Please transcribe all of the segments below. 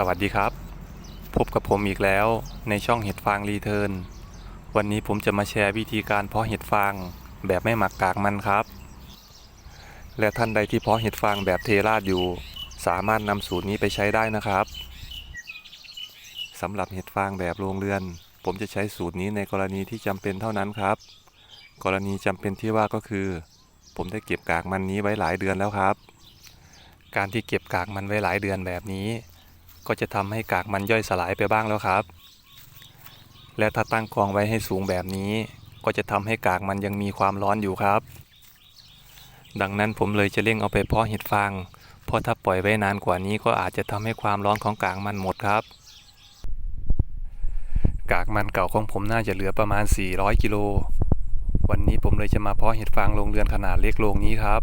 สวัสดีครับ พบกับผมอีกแล้วในช่องเห็ดฟางรีเทิร์นวันนี้ผมจะมาแชร์วิธีการเพาะเห็ดฟางแบบไม่หมักกากมันครับ และท่านใดที่เพาะเห็ดฟางแบบเทราดอยู่ สามารถนำสูตรนี้ไปใช้ได้นะครับสำหรับเห็ดฟางแบบโรงเรือน ผมจะใช้สูตรนี้ในกรณีที่จำเป็นเท่านั้นครับ กรณีจำเป็นที่ว่าก็คือ ผมได้เก็บกากมันนี้ไว้หลายเดือนแล้วครับ การที่เก็บกากมันไว้หลายเดือนแบบนี้ ก็จะทำให้กากมันย่อยสลายไปบ้างแล้วครับ และถ้าตั้งกองไว้ให้สูงแบบนี้ ก็จะทำให้กากมันยังมีความร้อนอยู่ครับ ดังนั้นผมเลยจะเร่งเอาไปเพาะเห็ดฟาง เพราะถ้าปล่อยไว้นานกว่านี้ก็อาจจะทำให้ความร้อนของกากมันหมดครับ กากมันเก่าของผมน่าจะเหลือประมาณ 400 กิโล วันนี้ผมเลยจะมาเพาะเห็ดฟางโรงเรือนขนาดเล็กโรงนี้ครับ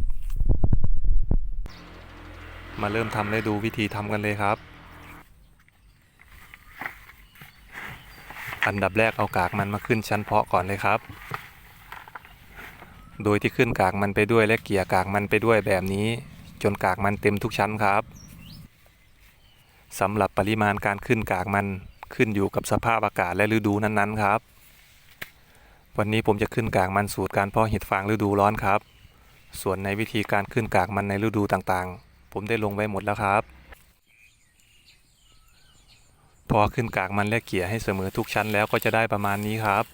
มาเริ่มทำและดูวิธีทำกันเลยครับ อันดับแรกเอากากมันมาขึ้นชั้นเพาะก่อนเลยครับ โดยที่ขึ้นกากมันไปด้วยและเกี่ยกากมันไปด้วยแบบนี้ จนกากมันเต็มทุกชั้นครับสำหรับปริมาณการขึ้นกากมันขึ้นอยู่กับสภาพอากาศและฤดูนั้นๆครับ วันนี้ผมจะขึ้นกากมันสูตรการเพาะเห็ดฟางฤดูร้อนครับ ส่วนในวิธีการขึ้นกากมันในฤดูต่างๆ ผมได้ลงไว้หมดแล้วครับ พอขึ้นกากมันและเกี่ยให้เสมอทุกชั้นแล้วก็จะได้ประมาณนี้ครับ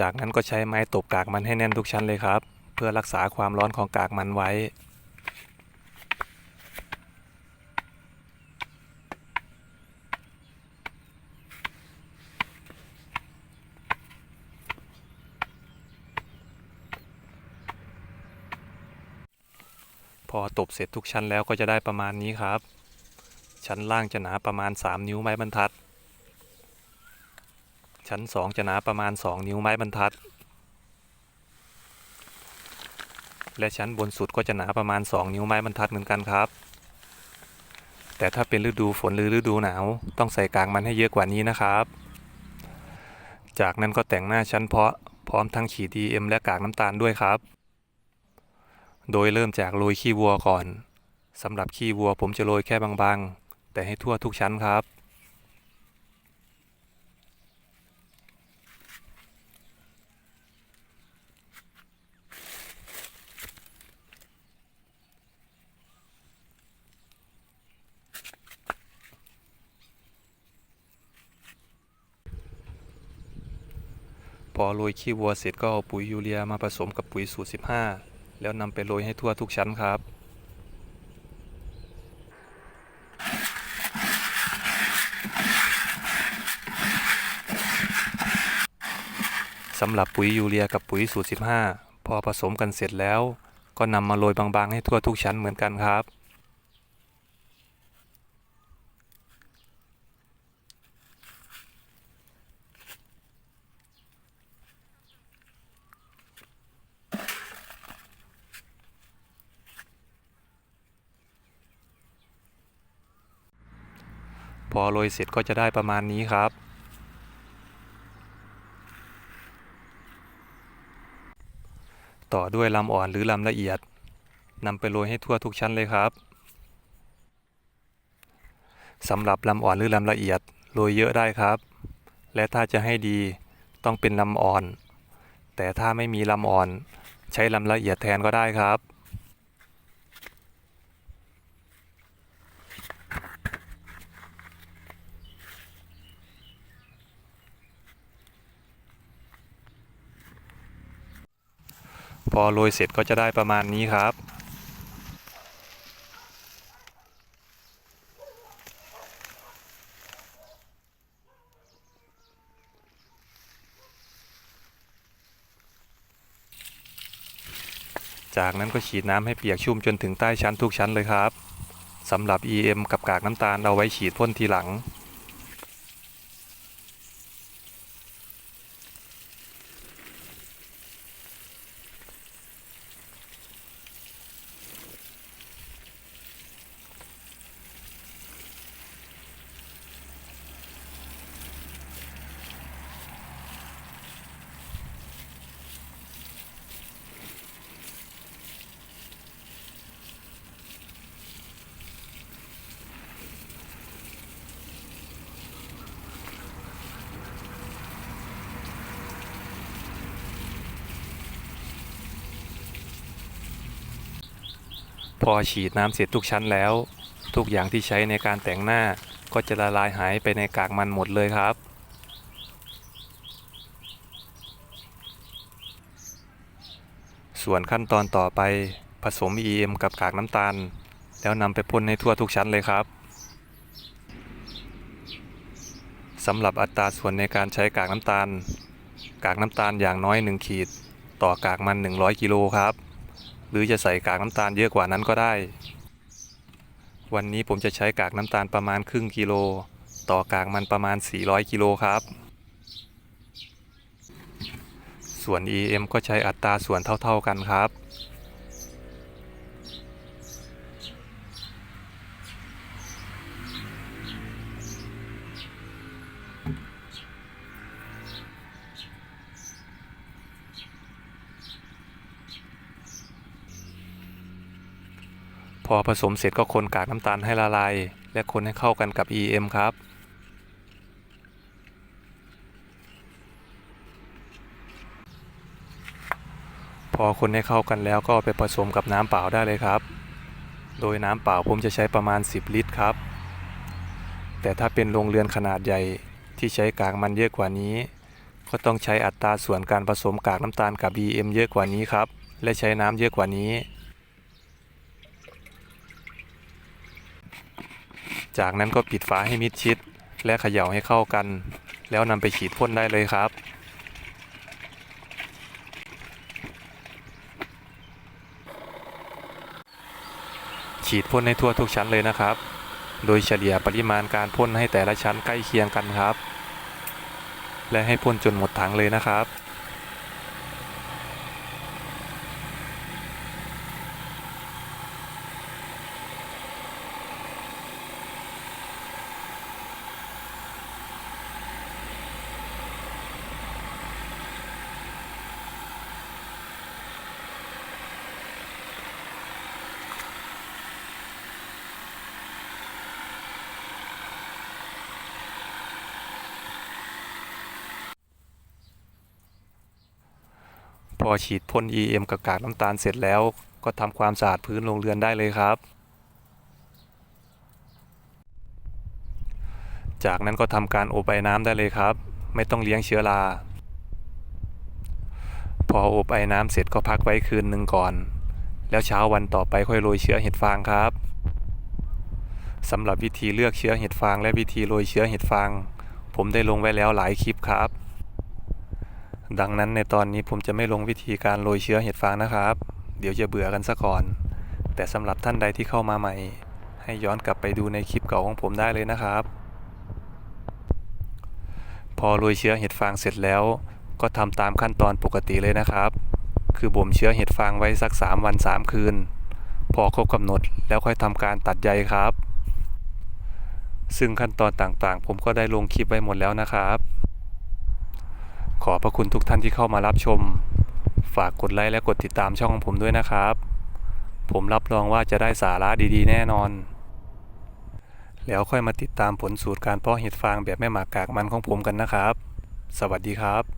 จากนั้นก็ใช้ไม้ตบกากมันให้แน่นทุกชั้นเลยครับ เพื่อรักษาความร้อนของกากมันไว้ พอตบเสร็จทุกชั้นแล้วก็จะได้ประมาณนี้ครับ ชั้นล่างจะหนาประมาณ 3 นิ้วไม้บรรทัด ชั้น 2 จะหนาประมาณ 2 นิ้วไม้บรรทัด และชั้นบนสุดก็จะหนาประมาณ 2 นิ้วไม้บรรทัดเหมือนกันครับ แต่ถ้าเป็นฤดูฝนหรือฤดูหนาวต้องใส่กางมันให้เยอะกว่านี้นะครับ จากนั้นก็แต่งหน้าชั้นเพาะพร้อมทั้งฉีด DM และกากน้ำตาลด้วยครับ โดยเริ่มจากโรยขี้วัวก่อนสำหรับขี้วัวผมจะโรยแค่บางๆ แต่ให้ทั่วทุกชั้นครับ พอโรยขี้วัวเสร็จก็เอาปุ๋ยยูเรียมาผสมกับปุ๋ยสูตร 15 แล้วนำไปโรยให้ทั่วทุกชั้นครับสำหรับปุ๋ยยูเรียกับปุ๋ยสูตร 15 พอผสมกันเสร็จแล้ว ก็นำมาโรยบางๆ ให้ทั่วทุกชั้นเหมือนกันครับ อโรยเสร็จก็จะได้ประมาณนี้ครับ ต่อด้วยลำอ่อนหรือลำละเอียดนำไปโรยให้ทั่วทุกชั้นเลยครับสำหรับลำอ่อนหรือลำละเอียดโรยเยอะได้ครับ และถ้าจะให้ดีต้องเป็นลำอ่อน แต่ถ้าไม่มีลำอ่อน ใช้ลำละเอียดแทนก็ได้ครับ อโรยเสร็จก็จะได้ประมาณนี้ครับ จากนั้นก็ฉีดน้ำให้เปียกชุ่มจนถึงใต้ชั้นทุกชั้นเลยครับสำหรับ EM กับกากน้ำตาล เอาไว้ฉีดพ่นทีหลัง พอฉีดน้ำเสร็จทุกชั้นแล้ว ทุกอย่างที่ใช้ในการแต่งหน้าก็จะละลายหายไปในกากมันหมดเลยครับ ส่วนขั้นตอนต่อไปผสม EM กับกากน้ำตาล แล้วนำไปพ่นให้ทั่วทุกชั้นเลยครับสำหรับอัตราส่วนในการใช้กากน้ำตาล กากน้ำตาลอย่างน้อย 1 ขีด ต่อกากมัน 100 กิโลครับ หรือจะใส่กากน้ำตาลเยอะกว่านั้นก็ได้ วันนี้ผมจะใช้กากน้ำตาลประมาณครึ่งกิโล ต่อกากมันประมาณ 400 กิโลครับ ส่วน EM ก็ใช้อัตราส่วนเท่าๆกันครับ พอผสมเสร็จก็คนกากน้ำตาลให้ละลาย และคนให้เข้ากันกับ EM ครับ พอคนให้เข้ากันแล้วก็ไปผสมกับน้ำเปล่าได้เลยครับ โดยน้ำเปล่าผมจะใช้ประมาณ 10 ลิตรครับ แต่ถ้าเป็นโรงเรือนขนาดใหญ่ที่ใช้กากมันเยอะกว่านี้ ก็ต้องใช้อัตราส่วนการผสมกากน้ำตาลกับ EM เยอะกว่านี้ครับ และใช้น้ำเยอะกว่านี้ จากนั้นก็ปิดฝาให้มิดชิด และเขย่าให้เข้ากัน แล้วนำไปฉีดพ่นได้เลยครับฉีดพ่นให้ทั่วทุกชั้นเลยนะครับ โดยเฉลี่ยปริมาณการพ่นให้แต่ละชั้นใกล้เคียงกันครับ และให้พ่นจนหมดถังเลยนะครับ อฉีดพ่น EM กับกากน้ำตาลเสร็จแล้ว ก็ทำความสะอาดพื้นโรงเรือนได้เลยครับ จากนั้นก็ทำการอบไอน้ำได้เลยครับ ไม่ต้องเลี้ยงเชื้อราพออบไอ้น้ำเสร็จก็พักไว้คืนหนึ่งก่อน แล้วเช้าวันต่อไปค่อยโรยเชื้อเห็ดฟางครับสำหรับวิธีเลือกเชื้อเห็ดฟางและวิธีโรยเชื้อเห็ดฟาง ผมได้ลงไว้แล้วหลายคลิปครับ ดังนั้นในตอนนี้ผมจะไม่ลงวิธีการโรยเชื้อเห็ดฟางนะครับ เดี๋ยวจะเบื่อกันซะก่อน แต่สำหรับท่านใดที่เข้ามาใหม่ ให้ย้อนกลับไปดูในคลิปเก่าของผมได้เลยนะครับ พอโรยเชื้อเห็ดฟางเสร็จแล้ว ก็ทำตามขั้นตอนปกติเลยนะครับ คือบ่มเชื้อเห็ดฟางไว้สัก 3 วัน 3 คืน พอครบกำหนดแล้วค่อยทำการตัดใยครับ ซึ่งขั้นตอนต่างๆ ผมก็ได้ลงคลิปไว้หมดแล้วนะครับ อบพระคุณทุกท่านที่เข้ามารับชม ฝากกดไลค์และกดติดตามช่องของผมด้วยนะครับ ผมรับรองว่าจะได้สาระดีๆ แน่นอน แล้วค่อยมาติดตามผลสูตรการเพาะเห็ดฟางแบบแม่หมากกากมันของผมกันนะครับ สวัสดีครับ